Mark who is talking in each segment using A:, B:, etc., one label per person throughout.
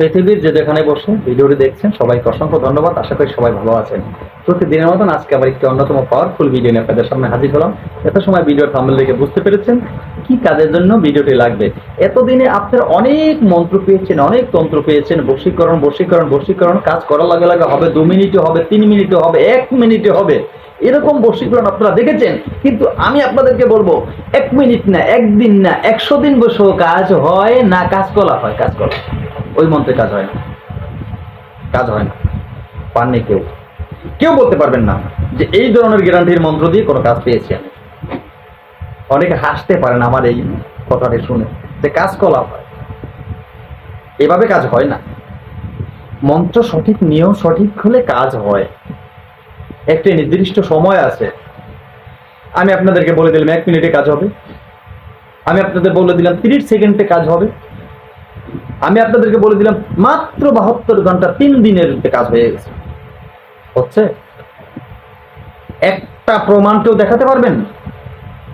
A: পৃথিবীর যে যেখানে বসে ভিডিওটি দেখছেন, সবাইকে অসংখ্য ধন্যবাদ। আশা করি সবাই ভালো আছেন। প্রতিদিনের মতন আজকে আবার একটি অন্যতম পাওয়ারফুল ভিডিও নিয়ে আপনাদের সামনে হাজির হলাম। এত সময় ভিডিও থামলে দেখে বুঝতে পেরেছেন কি কাজের জন্য ভিডিওটি লাগবে? এতদিনে আপনারা অনেক মন্ত্র পেয়েছেন, অনেক তন্ত্র পেয়েছেন, বশীকরণ বশীকরণ বশীকরণ, কাজ করার লাগে লাগে হবে, দু মিনিটে হবে, তিন মিনিটে হবে, এক মিনিটে হবে। এরকম বশীকরণ আপনারা দেখেছেন? কিন্তু আমি আপনাদেরকে বলব, এক মিনিট না, একদিন না, একশো দিন বসেও কাজ হয় না, কাজ করা হয়, কাজ করা ওই মন্ত্রে কাজ হয় না। কাজ হয় না। পাননি কেউ। কেউ বলতে পারবেন না যে এই ধরনের গ্যারান্টির মন্ত্র দিয়ে কোনো কাজ পেয়েছি আমি। অনেকে হাসতে পারেন আমার এই কথাটি শুনে যে কাজ কলা হয়। এভাবে কাজ হয় না। মন্ত্র সঠিক, নিয়ম সঠিক হলে কাজ হয়। একটি নির্দিষ্ট সময় আছে। আমি আপনাদেরকে বলে দিলাম, এক মিনিটে কাজ হবে। আমি আপনাদের বলে দিলাম, তিরিশ সেকেন্ডে কাজ হবে। আমি আপনাদেরকে বলে দিলাম, মাত্র বাহাত্তর ঘণ্টা তিন দিনের কাজ হয়ে গেছে। হচ্ছে? একটা প্রমাণ কেউ দেখাতে পারবেন?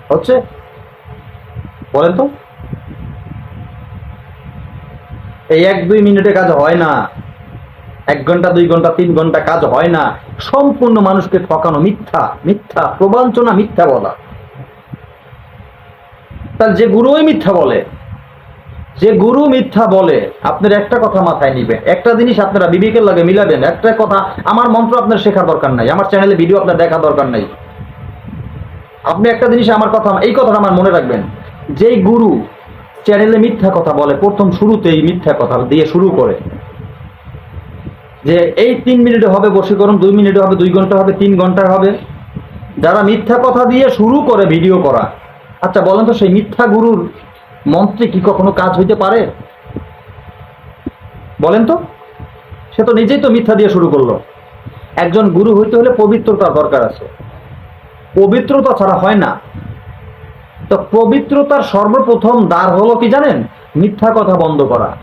A: হচ্ছে? বলেন তো। এই এক দুই মিনিটে কাজ হয় না। এক ঘণ্টা, দুই ঘণ্টা, তিন ঘণ্টা কাজ হয় না। সম্পূর্ণ মানুষকে ঠকানো মিথ্যা মিথ্যা, প্রবঞ্চনা মিথ্যা বলা। তার যে গুরুই মিথ্যা বলে, যে গুরু মিথ্যা বলে, আপনার একটা কথা মাথায় নিবেন। একটা জিনিস আপনারা বিবেকের লাগে মিলাবেন। একটা কথা, আমার মন্ত্র আপনার শেখার দরকার নাই। আমার চ্যানেলে ভিডিও আপনার দেখা দরকার নাই। আপনি একটা জিনিস আমার কথা, এই কথাটা আমার মনে রাখবেন। যেই গুরু চ্যানেলে মিথ্যা কথা বলে, প্রথম শুরুতেই মিথ্যা কথা দিয়ে শুরু করে। যে এই তিন মিনিটে হবে বশীকরণ, দুই মিনিটে হবে, দুই ঘণ্টা হবে, তিন ঘণ্টা হবে। যারা মিথ্যা কথা দিয়ে শুরু করে ভিডিও করা আচ্ছা বলেন তো সেই মিথ্যা গুরুর মন্ত্রে কি কখনো কাজ হইতে পারে? বলেন তো। সে তো নিজেই তো মিথ্যা দিয়ে শুরু করল। একজন গুরু হইতে হলে পবিত্রতার দরকার আছে। পবিত্রতা ছাড়া হয় না। তো পবিত্রতার সর্বপ্রথম দ্বার হলো কি জানেন? মিথ্যা কথা বন্ধ করা।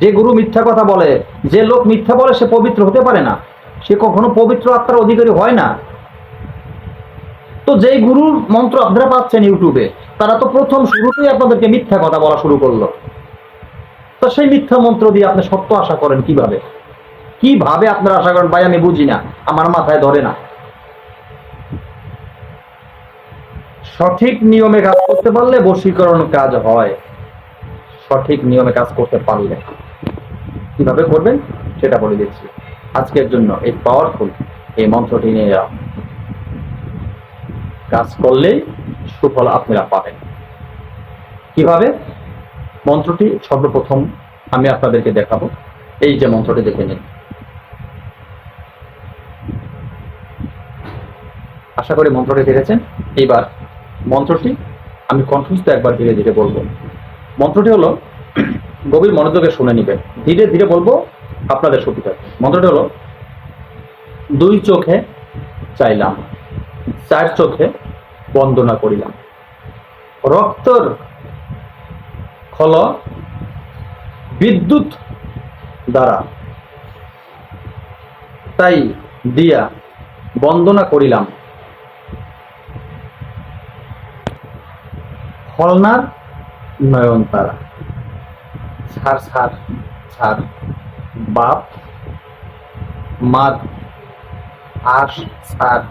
A: যে গুরু মিথ্যা কথা বলে, যে লোক মিথ্যা বলে সে পবিত্র হতে পারে না। সে কখনো পবিত্র আত্মার অধিকারী হয় না। তো যেই গুরুর মন্ত্র আপনারা পাচ্ছেন ইউটিউবে, তারা তো প্রথম শুরুতেই আপনাদেরকে মিথ্যা কথা বলা শুরু করল। তো সেই মিথ্যা মন্ত্র দিয়ে আপনি সত্য আশা করেন কীভাবে? কীভাবে আপনারা আশা করেন? ভাই, আমি বুঝি না। আমার মাথায় ধরে না। সঠিক নিয়মে কাজ করতে পারলে বশীকরণ কাজ হয়। সঠিক নিয়মে কাজ করতে পারলে। কীভাবে করবেন? সেটা বলে দিচ্ছি। আজকের জন্য এই পাওয়ারফুল এই মন্ত্রটি নিয়ে কাজ করলেই সুফল আপনারা পাবেন। কীভাবে? মন্ত্রটি সর্বপ্রথম আমি আপনাদেরকে দেখাবো। এই যে মন্ত্রটি দেখে নিন। আশা করি মন্ত্রটি দেখেছেন। এইবার মন্ত্রটি, আমি কণ্ঠস্থ একবার ধীরে ধীরে বলব। মন্ত্রটি হলো, গভীর মনোযোগে শুনে নিবেন। ধীরে ধীরে বলব আপনাদের সুবিধা মন্ত্রটি হলো, দুই চোখে চাইলাম, চার চোখে বন্দনা করিলাম। রক্তর খল বিদ্যুৎ দ্বারা তাই দিয়া বন্দনা করিলাম। ফলনার নয়ন তারা। ছাড় ছাড় ছাড়, বাপ মার আশ, ছাড়,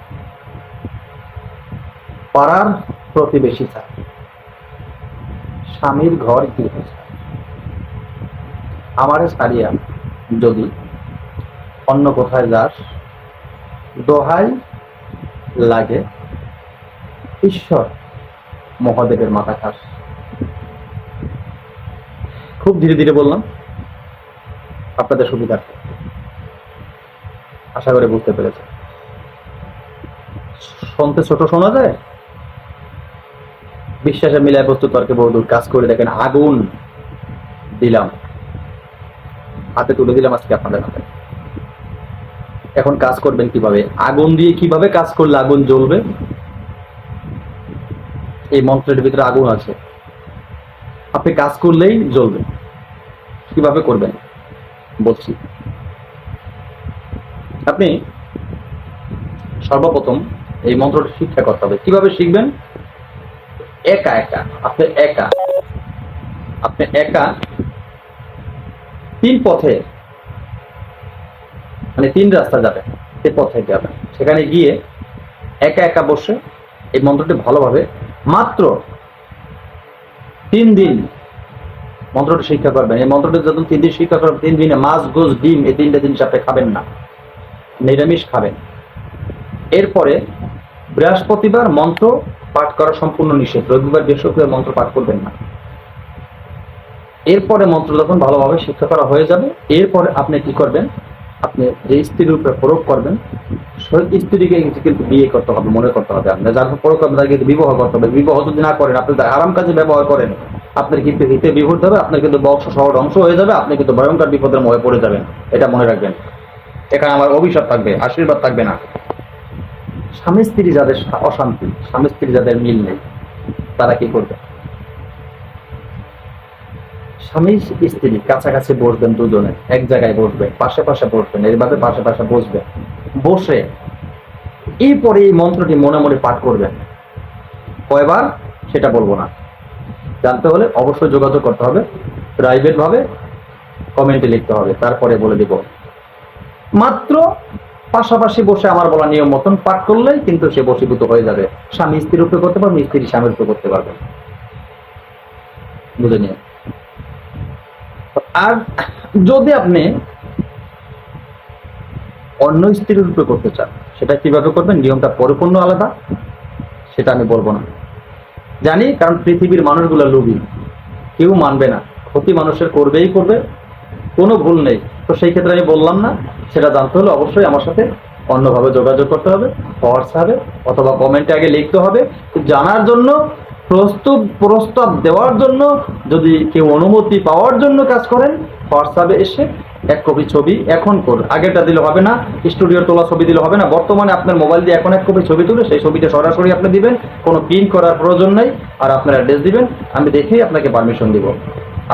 A: পাড়ার প্রতিবেশী ছাড়, স্বামীর ঘর গৃহ আমারে ছাড়িয়া যদি অন্য কোথায় যাস, দোহাই লাগে, ঈশ্বর মহাদেবের মাথা খাস। খুব ধীরে ধীরে বললাম, আপনাদের সুবিধার্থে। আশা করে বুঝতে পেরেছে শুনতে ছোট শোনা যায়? বিশ্বাসে মিলায় বস্তু তর্কে বহুদূর কাজ করে দেখেন, আগুন দিলাম। হাতে তুলে দিলাম আজকে আপনাদের হাতে। এখন কাজ করবেন কীভাবে? আগুন দিয়ে কীভাবে কাজ করলে আগুন জ্বলবে? এই মন্ত্রের ভিতরে আগুন আছে। আপনি কাজ করলেই জ্বলবে। কীভাবে করবেন? বলছি। আপনি সর্বপ্রথম এই মন্ত্রটি শিক্ষা করতে হবে। কীভাবে শিখবেন? একা একা। আপনি একা। আপনি একা তিন পথে মানে তিন রাস্তা যাবে সে পথে যাবেন। সেখানে গিয়ে একা একা বসে এই মন্ত্রটি ভালোভাবে মাত্র তিন দিন। মন্ত্রটি শিক্ষা করবেন। এই মন্ত্রটি যখন তিন দিন শিক্ষা করবেন, তিন দিনে মাছ গোস ডিম, এই তিনটে জিনিস আপনি খাবেন না। নিরামিষ খাবেন। এরপরে বৃহস্পতিবার মন্ত্র পাঠ করা সম্পূর্ণ নিষেধ। রবিবার বৃহস্পতিবার মন্ত্র পাঠ করবেন না। এরপরে মন্ত্র যখন ভালোভাবে শিক্ষা করা হয়ে যাবে, এরপরে আপনি কি করবেন? আপনি যে স্ত্রীর উপরে প্রয়োগ করবেন সেই স্ত্রীকে কিন্তু বিয়ে করতে হবে, মনে করতে হবে আপনি। যার প্রয়োগ করবেন, তাকে কিন্তু বিবাহ করতে হবে। বিবাহ যদি না করেন, আপনি আরাম কাজে ব্যবহার করেন। আপনার কিন্তু হিতে বিভূত হবে, আপনার কিন্তু বংশ সহ ধ্বংস হয়ে যাবে, আপনি কিন্তু ভয়ঙ্কর বিপদের মধ্যে পড়ে যাবেন। এটা মনে রাখবেন। এখানে আমার অভিশাপ থাকবে, আশীর্বাদ থাকবে না। স্বামী স্ত্রী যাদের অশান্তি, স্বামী স্ত্রী যাদের মিল নেই, তারা কি করবে? স্বামী স্ত্রী কাছাকাছি বসবেন দুজনে, এক জায়গায় বসবে, পাশে পাশে বসবেন এইভাবে পাশে পাশে বসবেন। বসে এরপরে এই মন্ত্রটি মনে মনে পাঠ করবেন। কয়বার? সেটা বলব না। জানতে হলে অবশ্যই যোগাযোগ করতে হবে প্রাইভেট ভাবে কমেন্টে লিখতে হবে, তারপরে বলে দিব। মাত্র পাশাপাশি বসে আমার বলা নিয়ম মতন পাঠ করলেই কিন্তু সে বসীভূত হয়ে যাবে। স্বামী স্ত্রীর উপরে করতে পারবে, স্ত্রী স্বামীর উপরে করতে পারবে। বুঝে নিয়ে। আর যদি আপনি অন্য স্ত্রীর উপরে করতে চান, সেটা কীভাবে করবেন? নিয়মটা পরিপূর্ণ আলাদা, সেটা আমি বলব না। জানি, কারণ পৃথিবীর মানুষগুলো লোভী। কেউ মানবে না। ক্ষতি মানুষের করবেই করবে, কোনো ভুল নেই। তো সেই ক্ষেত্রে আমি বললাম না, সেটা জানতে হলে অবশ্যই আমার সাথে অন্যভাবে যোগাযোগ করতে হবে, হোয়াটসঅ্যাপে অথবা কমেন্টে আগে লিখতে হবে। জানার জন্য প্রস্তুত, প্রস্তাব দেওয়ার জন্য, যদি কেউ অনুমতি পাওয়ার জন্য কাজ করেন হোয়াটসঅ্যাপে এসে এক কপি ছবি এখন করুন। আগেটা দিলে হবে না, স্টুডিওর তোলা ছবি দিলে হবে না, বর্তমানে আপনার মোবাইল দিয়ে এখন এক কপি ছবি তুলে, সেই ছবিটা সরাসরি আপনি দিবেন, কোনো প্রিন্ট করার প্রয়োজন নেই, আর আপনার অ্যাড্রেস দিবেন, আমি দেখেই আপনাকে পারমিশন দিব।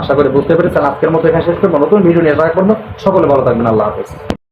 A: আশা করি বুঝতে পেরেছেন, আজকের মতো এখানে শেষ করব, নতুন ভিডিও নিয়ে আসা পর্যন্ত সকলে ভালো থাকবেন, আল্লাহ হাফেজ।